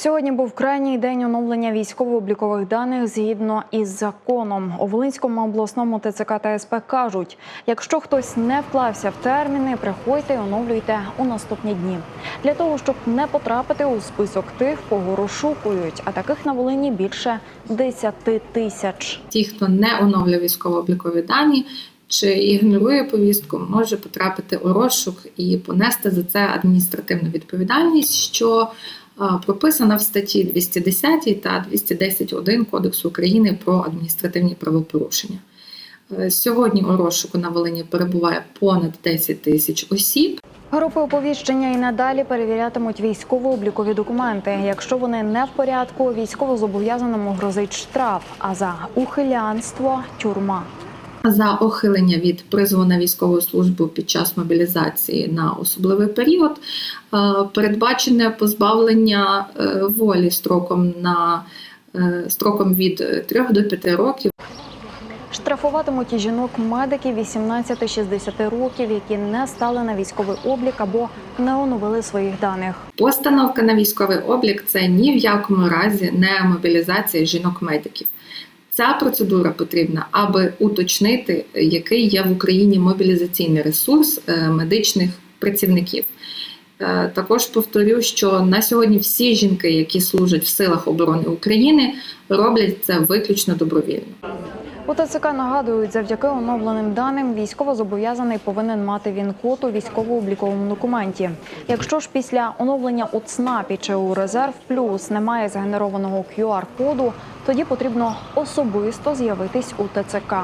Сьогодні був крайній день оновлення військово-облікових даних згідно із законом. У Волинському обласному ТЦК та СП кажуть, якщо хтось не вклався в терміни, приходьте і оновлюйте у наступні дні. Для того, щоб не потрапити у список тих, кого розшукують, а таких на Волині більше 10 тисяч. Ті, хто не оновлює військово-облікові дані чи ігнорує повістку, може потрапити у розшук і понести за це адміністративну відповідальність, що прописана в статті 210 та 210.1 Кодексу України про адміністративні правопорушення. Е, Сьогодні у розшуку на Волині перебуває понад 10 тисяч осіб. Групи оповіщення і надалі перевірятимуть військово-облікові документи. Якщо вони не в порядку, військовозобов'язаному грозить штраф, а за ухилянство тюрма. За ухилення від призову на військову службу під час мобілізації на особливий період е, передбачене позбавлення е, волі строком на е, строком від 3 до 5 років. Штрафуватимуть і жінок медиків 18-60 років, які не стали на військовий облік або не оновили своїх даних. Постановка на військовий облік це ні в якому разі не мобілізація жінок-медиків. Ця процедура потрібна, аби уточнити, який є в Україні мобілізаційний ресурс е, медичних працівників. Е, Також повторю, що на сьогодні всі жінки, які служать в силах оборони України, роблять це виключно добровільно. У ТЦК нагадують, завдяки оновленим даним військовозобов'язаний повинен мати він-код у військово-обліковому документі. Якщо ж після оновлення у ЦНАПі чи у резерв плюс немає згенерованого QR-коду, тоді потрібно особисто з'явитись у ТЦК.